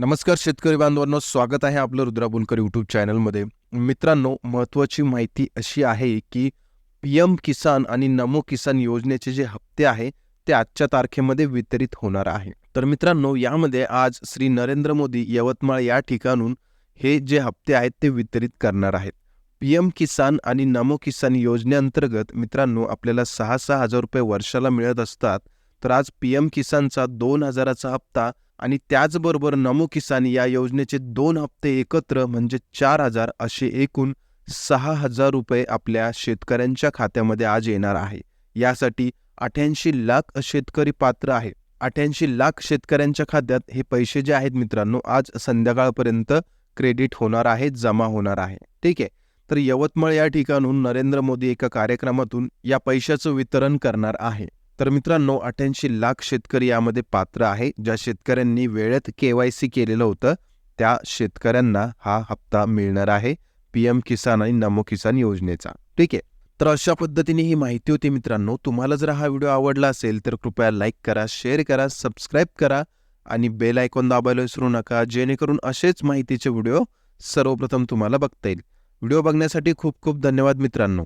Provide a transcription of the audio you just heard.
नमस्कार शेतकरी बांधवांनो स्वागत आहे आपलं रुद्राबुलकर यूट्यूब चॅनलमध्ये मित्रांनो महत्त्वाची माहिती अशी आहे की पी एम किसान आणि नमो किसान योजनेचे जे हप्ते आहे ते आजच्या तारखेमध्ये वितरित होणार आहे. तर मित्रांनो यामध्ये आज श्री नरेंद्र मोदी यवतमाळ या ठिकाणून हे जे हप्ते आहेत ते वितरित करणार आहेत. पी एम किसान आणि नमो किसान योजनेअंतर्गत मित्रांनो आपल्याला सहा सहा हजार रुपये वर्षाला मिळत असतात. तर आज पी एम किसानचा दोन हजाराचा हप्ता आणि त्याचबरोबर नमो किसान या योजनेचे दोन हप्ते एकत्र म्हणजे चार हजार असे एकूण सहा हजार रुपये आपल्या शेतकऱ्यांच्या खात्यामध्ये आज येणार आहे. यासाठी अठ्याऐंशी लाख शेतकरी पात्र आहे अठ्याऐंशी लाख शेतकऱ्यांच्या खात्यात हे पैसे जे आहेत मित्रांनो आज संध्याकाळपर्यंत क्रेडिट होणार आहेत जमा होणार आहे. ठीक आहे? तर यवतमाळ या ठिकाणून नरेंद्र मोदी एका कार्यक्रमातून या पैशाचं वितरण करणार आहे. तर मित्रांनो अठ्याऐंशी लाख शेतकरी यामध्ये पात्र आहे. ज्या शेतकऱ्यांनी वेळेत के वाय सी केलेलं होतं त्या शेतकऱ्यांना हा हप्ता मिळणार आहे पी एम किसान आणि नमो किसान योजनेचा. ठीक आहे? तर अशा पद्धतीने ही माहिती होती मित्रांनो. तुम्हाला जर हा व्हिडिओ आवडला असेल तर कृपया लाईक करा शेअर करा सबस्क्राईब करा आणि बेल आयकॉन दाबायला विसरू नका जेणेकरून असेच माहितीचे व्हिडिओ सर्वप्रथम तुम्हाला बघता येईल. व्हिडिओ बघण्यासाठी खूप खूप धन्यवाद मित्रांनो.